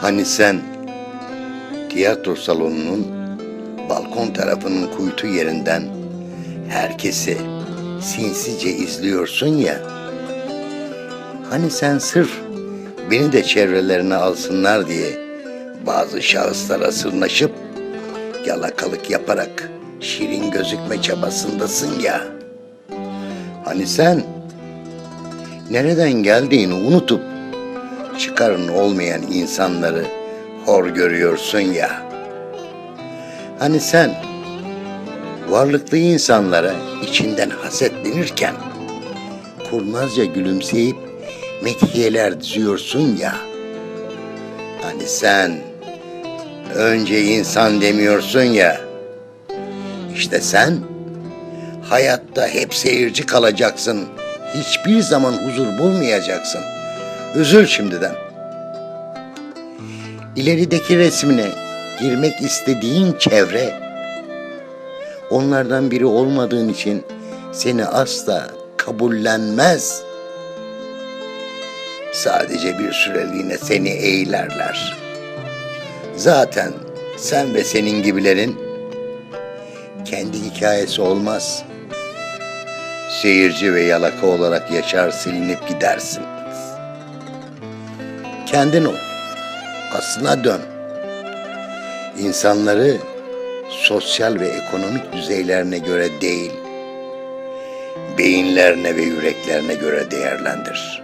Hani sen tiyatro salonunun balkon tarafının kuytu yerinden herkesi sinsice izliyorsun ya. Hani sen sırf beni de çevrelerine alsınlar diye bazı şahıslara sırnaşıp yalakalık yaparak şirin gözükme çabasındasın ya. Hani sen nereden geldiğini unutup çıkarın olmayan insanları hor görüyorsun ya. Hani sen varlıklı insanlara içinden hasetlenirken kurnazca gülümseyip methiyeler diziyorsun ya. Hani sen önce insan demiyorsun ya. İşte sen hayatta hep seyirci kalacaksın. Hiçbir zaman huzur bulmayacaksın. Üzül şimdiden. İlerideki resmine girmek istediğin çevre onlardan biri olmadığın için seni asla kabullenmez. Sadece bir süreliğine seni eğlerler. Zaten sen ve senin gibilerin kendi hikayesi olmaz. Seyirci ve yalaka olarak yaşar silinip gidersin. Kendin ol. Aslına dön. İnsanları sosyal ve ekonomik düzeylerine göre değil, beyinlerine ve yüreklerine göre değerlendir.